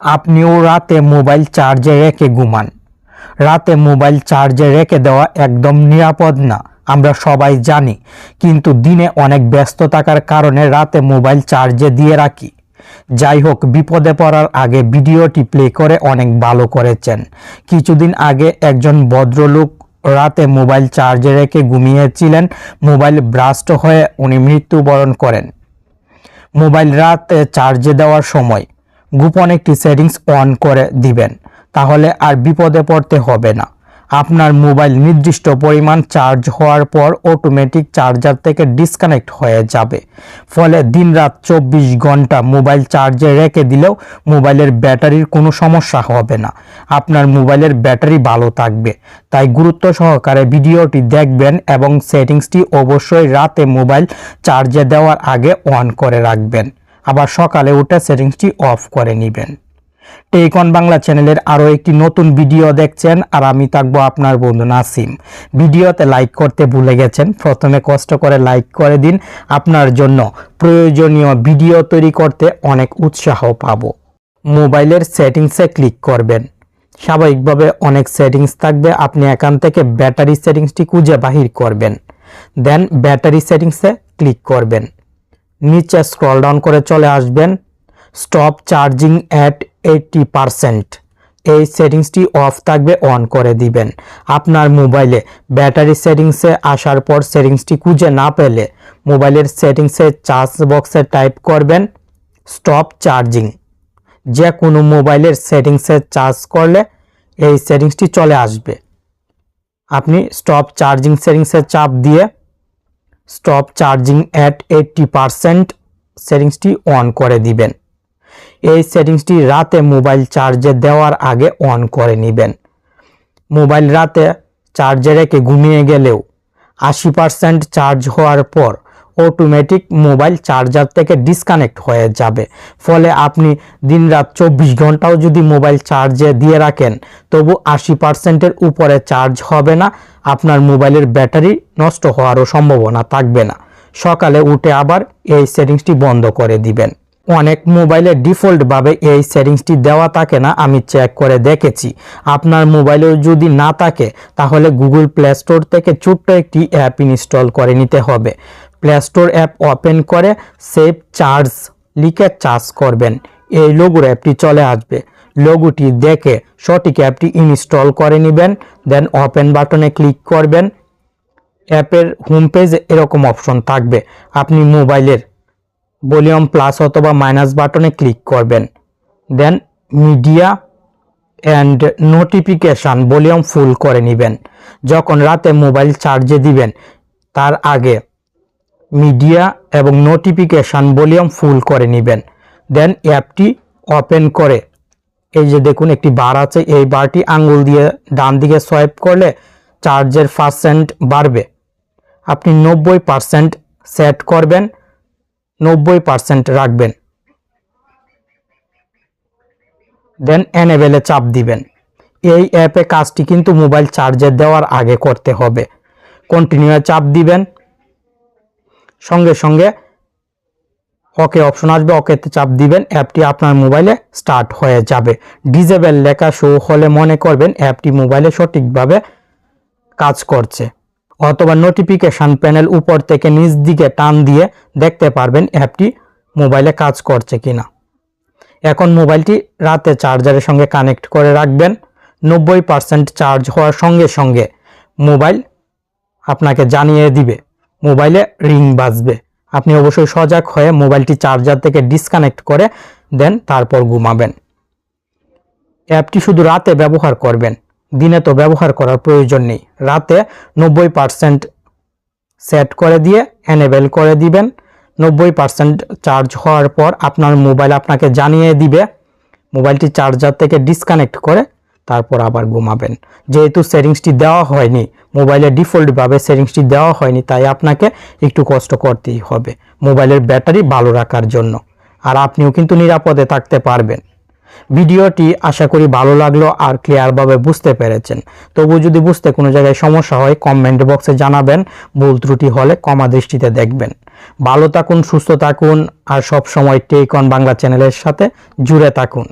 আপনিও রাতে মোবাইল চার্জে রেখে ঘুমান। রাতে মোবাইল চার্জে রেখে দেওয়া একদম নিরাপদ না, আমরা সবাই জানি, কিন্তু দিনে অনেক ব্যস্ত থাকার কারণে রাতে মোবাইল চার্জে দিয়ে রাখি। যাই হোক, বিপদে পড়ার আগে ভিডিওটি প্লে করে অনেক ভালো করেছেন। কিছুদিন আগে একজন ভদ্রলোক রাতে মোবাইল চার্জে রেখে ঘুমিয়েছিলেন, মোবাইল ব্রাস্ট হয়ে উনি মৃত্যুবরণ করেন। মোবাইল রাতে চার্জে দেওয়ার সময় গোপন একটি সেটিংস অন করে দিবেন, তাহলে আর বিপদে পড়তে হবে না। আপনার মোবাইল নির্দিষ্ট পরিমাণ চার্জ হওয়ার পর অটোমেটিক চার্জার থেকে ডিসকানেক্ট হয়ে যাবে। ফলে দিনরাত চব্বিশ ঘণ্টা মোবাইল চার্জে রেখে দিলেও মোবাইলের ব্যাটারির কোনো সমস্যা হবে না। আপনার মোবাইলের ব্যাটারি ভালো থাকবে। তাই গুরুত্ব সহকারে ভিডিওটি দেখবেন এবং সেটিংসটি অবশ্যই রাতে মোবাইল চার্জে দেওয়ার আগে অন করে রাখবেন। আবার সকালে উঠে সেটিংসটি অফ করে নেবেন। টেকন বাংলা চ্যানেলের আরও একটি নতুন ভিডিও দেখছেন আর আমি থাকব আপনার বন্ধু নাসিম। ভিডিওতে লাইক করতে ভুলে গেছেন, প্রথমে কষ্ট করে লাইক করে দিন। আপনার জন্য প্রয়োজনীয় ভিডিও তৈরি করতে অনেক উৎসাহ পাব। মোবাইলের সেটিংসে ক্লিক করবেন। স্বাভাবিকভাবে অনেক সেটিংস থাকবে, আপনি এখান থেকে ব্যাটারি সেটিংসটি খুঁজে বাহির করবেন। দেন ব্যাটারি সেটিংসে ক্লিক করবেন। নিচে স্ক্রল ডাউন করে চলে আসবেন। Stop charging at eighty percent এই সেটিংসটি অফ থাকবে অন করে দিবেন। আপনার মোবাইলে ব্যাটারি সেটিংসে আসার পর সেটিংসটি খুঁজে না পেলে মোবাইলের সেটিংসে চার্জ বক্সে টাইপ করবেন স্টপ চার্জিং যে কোনো মোবাইলের সেটিংসে চার্জ করলে এই সেটিংসটি চলে আসবে। আপনি স্টপ চার্জিং সেটিংসে চাপ দিয়ে stop charging at eighty percent সেটিংসটি on করে দিবেন। এই সেটিংসটি রাতে মোবাইল চার্জে দেওয়ার আগে অন করে নেবেন। মোবাইল রাতে চার্জে রেখে ঘুমিয়ে গেলেও আশি পার্সেন্ট চার্জ হওয়ার পর অটোমেটিক মোবাইল চার্জার থেকে ডিসকানেক্ট হয়ে যাবে। ফলে আপনি দিনরাত চব্বিশ ঘন্টাও যদি মোবাইল চার্জে দিয়ে রাখেন, তবু আশি পার্সেন্টের উপরে চার্জ হবে না, আপনার মোবাইলের ব্যাটারি নষ্ট হওয়ারও সম্ভাবনা থাকবে না। সকালে উঠে আবার এই সেটিংসটি বন্ধ করে দিবেন। অনেক মোবাইলে ডিফল্টভাবে এই সেটিংসটি দেওয়া থাকে না, আমি চেক করে দেখেছি। আপনার মোবাইলেও যদি না থাকে, তাহলে গুগল প্লে স্টোর থেকে ছোট্ট একটি অ্যাপ ইনস্টল করে নিতে হবে। স্টোর অ্যাপ ওপেন করে সেভ চার্জ লিখে চার্জ করবেন। এই লোগোর অ্যাপটি চলে আসবে। লোগোটি দেখে সঠিক অ্যাপটি ইনস্টল করে নেবেন দেন ওপেন বাটনে ক্লিক করবেন। অ্যাপের হোম পেজে এরকম অপশন থাকবে। আপনি মোবাইলের ভলিউম প্লাস অথবা মাইনাস বাটনে ক্লিক করবেন। Then media and notification volume full করে নেবেন। যখন রাতে মোবাইল চার্জে দিবেন, তার আগে মিডিয়া এবং নোটিফিকেশান ভলিউম ফুল করে নেবেন। দেন অ্যাপটি ওপেন করে। এই যে দেখুন, একটি বার আছে। এই বারটি আঙ্গুল দিয়ে ডান দিকে সোয়াইপ করলে চার্জের পার্সেন্ট বাড়বে। আপনি নব্বই পার্সেন্ট সেট করবেন, নব্বই পার্সেন্ট রাখবেন। দেন এনেবেলে চাপ দিবেন। এই অ্যাপে কাজটি কিন্তু মোবাইল চার্জে দেওয়ার আগে করতে হবে। কন্টিনিউ চাপ দিবেন। সঙ্গে সঙ্গে ওকে অপশন আসবে ওকেতে চাপ দিবেন, অ্যাপটি আপনার মোবাইলে স্টার্ট হয়ে যাবে। ডিজেবল লেখা শো হলে মনে করবেন অ্যাপটি মোবাইলে সঠিকভাবে কাজ করছে। অথবা নোটিফিকেশান প্যানেল উপর থেকে নিচ দিকে টান দিয়ে দেখতে পারবেন অ্যাপটি মোবাইলে কাজ করছে কিনা। এখন মোবাইলটি রাতে চার্জারের সঙ্গে কানেক্ট করে রাখবেন। নব্বই পার্সেন্ট চার্জ হওয়ার সঙ্গে সঙ্গে মোবাইল আপনাকে জানিয়ে দিবে। মোবাইলে রিং বাজবে। আপনি অবশ্যই সজাগ হয়ে মোবাইলটি চার্জার থেকে ডিসকানেক্ট করে দেন, তারপর ঘুমাবেন। অ্যাপটি শুধু রাতে ব্যবহার করবেন। দিনে তো ব্যবহার করার প্রয়োজন নেই। রাতে নব্বই পার্সেন্ট সেট করে দিয়ে এনেবেল করে দিবেন। নব্বই পার্সেন্ট চার্জ হওয়ার পর আপনার মোবাইল আপনাকে জানিয়ে দিবে। মোবাইলটি চার্জার থেকে ডিসকানেক্ট করে তারপর আবার ঘুমাবেন। যেহেতু সেটিংসটি দেওয়া হয়নি মোবাইলে ডিফল্টভাবে সেটিংসটি দেওয়া হয়নি, তাই আপনাকে একটু কষ্ট করতেই হবে। মোবাইলের ব্যাটারি ভালো রাখার জন্য। আর আপনিও কিন্তু নিরাপদে থাকতে পারবেন। ভিডিওটি আশা করি ভালো লাগল আর ক্লিয়ারভাবে বুঝতে পেরেছেন। তবু যদি বুঝতে কোনো জায়গায় সমস্যা হয়, কমেন্ট বক্সে জানাবেন। ভুল ত্রুটি হলে কমা দৃষ্টিতে দেখবেন। ভালো থাকুন, সুস্থ থাকুন আর সব সময় টেক অন বাংলা চ্যানেলের সাথে জুড়ে থাকুন।